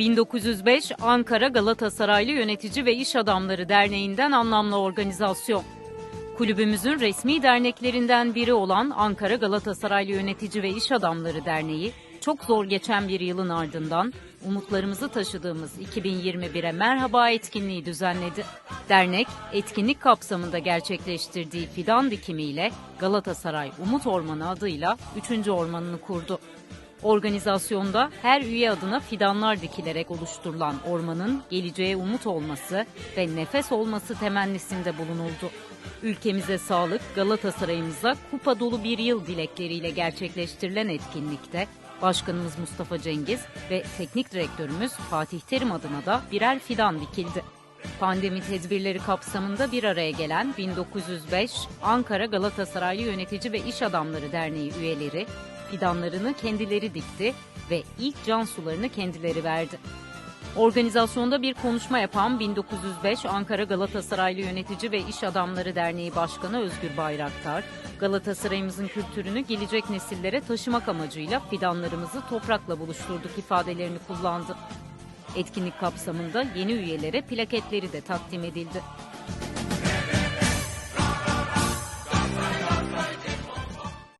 1905 Ankara Galatasaraylı Yönetici ve İş Adamları Derneği'nden anlamlı organizasyon. Kulübümüzün resmi derneklerinden biri olan Ankara Galatasaraylı Yönetici ve İş Adamları Derneği, çok zor geçen bir yılın ardından umutlarımızı taşıdığımız 2021'e merhaba etkinliği düzenledi. Dernek, etkinlik kapsamında gerçekleştirdiği fidan dikimiyle Galatasaray Umut Ormanı adıyla 3. ormanını kurdu. Organizasyonda her üye adına fidanlar dikilerek oluşturulan ormanın geleceğe umut olması ve nefes olması temennisinde bulunuldu. Ülkemize sağlık, Galatasaray'ımıza kupa dolu bir yıl dilekleriyle gerçekleştirilen etkinlikte Başkanımız Mustafa Cengiz ve Teknik Direktörümüz Fatih Terim adına da birer fidan dikildi. Pandemi tedbirleri kapsamında bir araya gelen 1905 Ankara Galatasaraylı Yönetici ve İş Adamları Derneği üyeleri fidanlarını kendileri dikti ve ilk can sularını kendileri verdi. Organizasyonda bir konuşma yapan 1905 Ankara Galatasaraylı Yönetici ve İş Adamları Derneği Başkanı Özgür Bayraktar, Galatasaray'ımızın kültürünü gelecek nesillere taşımak amacıyla fidanlarımızı toprakla buluşturduk ifadelerini kullandı. Etkinlik kapsamında yeni üyelere plaketleri de takdim edildi.